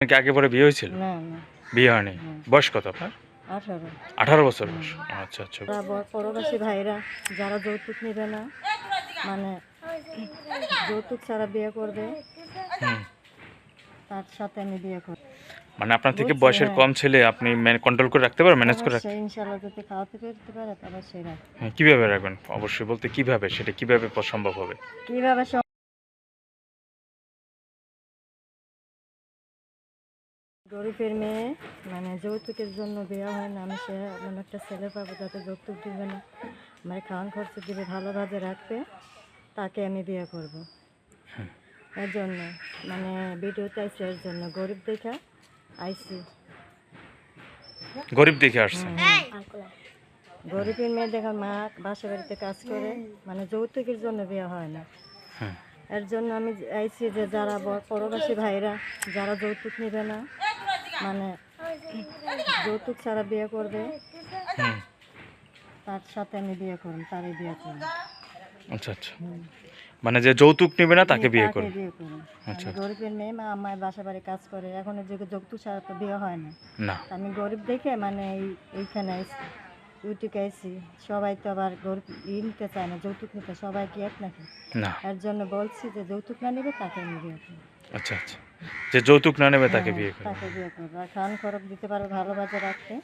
কি আগে পরে বিয়ে হয়েছিল? না না। বিয়ে হয়নি। বয়স কত আপনার? আঠারো। আঠারো বছর বয়স। আচ্ছা আচ্ছা। পরবাসী ভাইরা যারা যৌতুক নেবে না মানে যৌতুক ছাড়া বিয়ে করবে তার সাথে আমি বিয়ে করব মানে আপনার থেকে বয়সের হ্যাঁ। কম ছেলে আপনি কন্ট্রোল করে রাখতে পারেন ম্যানেজ করে রাখতে ইনশাল্লাহ যদি খাওয়াতে পারে তবে সেরা হ্যাঁ, কীভাবে রাখবেন? অবশ্যই বলতে কীভাবে সেটা কীভাবে সম্ভব হবে? কীভাবে গরিবের মেয়ে মানে যৌতুকের জন্য বিয়ে হয় না আমি সে মানে একটা ছেলে পাবো যাতে যৌতুক দিবে না। মানে খাওয়ান খরচ দিবে ভালোভাবে রাখবে তাকে আমি বিয়ে করব। এর জন্য মানে ভিডিওতে আইসি এর জন্য গরিব দেখা আইসি। গরিব দেখে আসছেন গরিবের মেয়ে দেখা মা বাসা বাড়িতে কাজ করে মানে যৌতুকের জন্য বিয়ে হয় না। হ্যাঁ। এর জন্য আমি আইছি যে যারা পরবাসী ভাইরা যারা যৌতুক নেবে না মানে যৌতুক ছাড়া বিয়ে করবে তার সাথে আমি বিয়ে করুন তারই বিয়ে করুন আচ্ছা আচ্ছা। মানে যে যৌতুক নেবে না তাকে বিয়ে করুন করব। আচ্ছা। মানে গরিবের মেয়ে মা আমার বাসা বাড়ি কাজ করে এখন যে যৌতুক ছাড়া তো বিয়ে হয় না। না। আমি গরিব দেখে মানে এই এইখানে ইউটিউবে সবাই তো আবার ই নিতে চায় না যৌতুক নিতে সবাই কি এক নাকি? না। এর জন্য বলছি যে যৌতুক না নেবে তাকে বিয়ে আচ্ছা আচ্ছা। যে যৌতুক না নেবে তাকে বিয়ে করবে। তাকে বিয়ে করব। আর খান খরচ দিতে পারবে ভালো বাজে রাখতে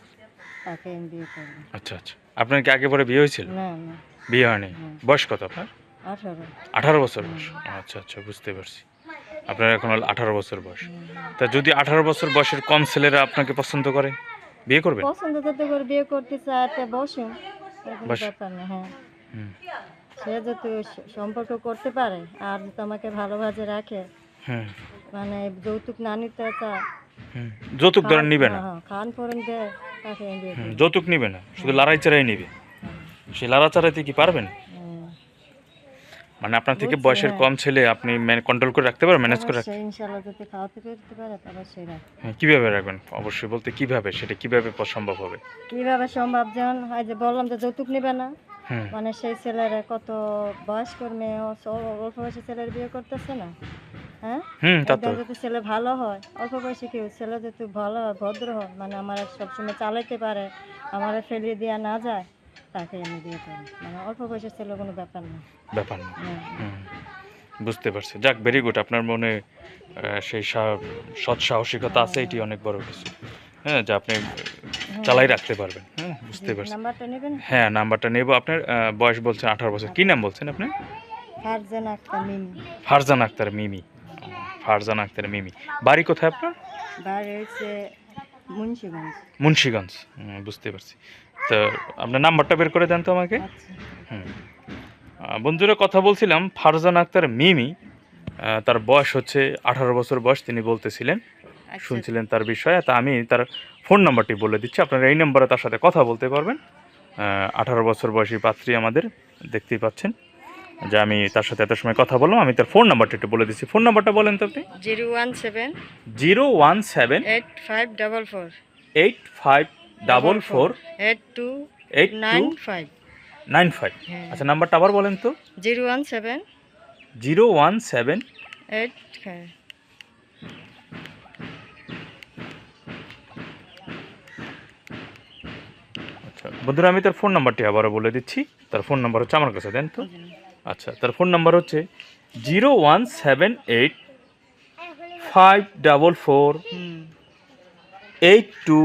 তাকে বিয়ে করব। আচ্ছা আচ্ছা। আপনার কি আগে পরে বিয়ে হয়েছিল? না না। বিয়ে হয়নি। বয়স কত আপনার? আঠারো। আঠারো বছর বয়স। আচ্ছা আচ্ছা বুঝতে পারছি। আপনার এখন আঠারো বছর বয়স। তা যদি আঠারো বছর বয়সের কম ছেলেরা আপনাকে পছন্দ করে? বিয়ে করবেন? পছন্দ যদি করে বিয়ে করতে চায় তা বস। হ্যাঁ। সে যদি সম্পর্ক করতে পারে আর যদি আমাকে ভালোভাবে রাখে মানে যৌতুক না নিতে হুম। যৌতুক ধরেন নিবে না? হ্যাঁ, খান করেন দেয় তাকে করব। যৌতুক নিবে না শুধু লড়াই চারাই নিবে। সে লড়া চারাইতে কি পারবেন। মানে আপনার থেকে বয়সের হ্যাঁ। কম ছেলে আপনি কন্ট্রোল করে রাখতে পারেন ম্যানেজ করে রাখতে ইনশাল্লাহ যদি খাওয়াতে পেরতে পারে তবে সেরা হ্যাঁ, কীভাবে রাখবেন? অবশ্যই বলতে কীভাবে সেটা কীভাবে সম্ভব হবে? কীভাবে সম্ভব যেমন হয় যে বললাম যে যৌতুক নেবে না। মানে সেই ছেলেরা কত বয়স্কর মেয়ে অল্প বয়সী ছেলের বিয়ে করতেছে না? হ্যাঁ? যদি ছেলে ভালো হয় অল্প বয়সে কেউ ছেলে যদি ভালো হয় ভদ্র হয় মানে আমার সবসময় চালাইতে পারে আমার ফেলিয়ে দেওয়া না যায় তাকে আমি বিয়ে করি মানে অল্প বয়সের ছেলে কোনো ব্যাপার না। ব্যাপার না। হুম। বুঝতে পারছি। যাক ভেরি গুড আপনার মনে সেই সৎ সাহসিকতা আছে এটি অনেক বড় কিছু। হ্যাঁ যা আপনি চালাই রাখতে পারবেন। হ্যাঁ বুঝতে পারছি। নাম্বারটা নেবেন? হ্যাঁ নাম্বারটা নেব। আপনার বয়স বলছেন আঠারো বছর। কি নাম বলছেন আপনি? ফারজান আক্তার মিমি। ফারজান আক্তার মিমি। ফারজান আক্তার মিমি। বাড়ি কোথায় আপনার? বাড়ি হচ্ছে মুন্সিগঞ্জ। মুন্সিগঞ্জ। বুঝতে পারছি। তো আপনার নাম্বারটা বের করে দেন তো আমাকে। আচ্ছা। হুম। বন্ধুরা কথা বলছিলাম ফারজান আক্তার মিমি তার বয়স হচ্ছে আঠারো বছর বয়স তিনি বলতেছিলেন আচ্ছা। শুনছিলেন তার বিষয়ে। তা আমি তার ফোন নাম্বারটি বলে দিচ্ছি। আপনারা এই নম্বরে তার সাথে কথা বলতে পারবেন। আঠারো বছর বয়সী পাত্রী আমাদের দেখতেই পাচ্ছেন যে আমি তার সাথে এত সময় কথা বললাম আমি তার ফোন নাম্বারটা একটু বলে দিচ্ছি। ফোন নাম্বারটা বলেন তো আপনি। Zero one seven zero one seven eight five double four. Eight five double four eight two eight nine five nine five আচ্ছা নাম্বারটা আবার বলেন তো। Zero one seven zero one seven eight আচ্ছা বন্ধুরা আমি তার ফোন নাম্বারটি আবারও বলে দিচ্ছি। তার ফোন নাম্বার হচ্ছে আমার কাছে দেন তো। আচ্ছা তার ফোন নাম্বার হচ্ছে zero one seven eight five double four eight two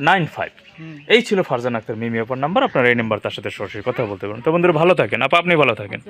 nine five. এই ছিল ফারজান আক্তার মিমি অপর নাম্বার। আপনারা এই নাম্বার তার সাথে সরাসরি কথা বলতে পারেন। তো বন্ধুরা ভালো থাকেন। আপা আপনি ভালো থাকেন।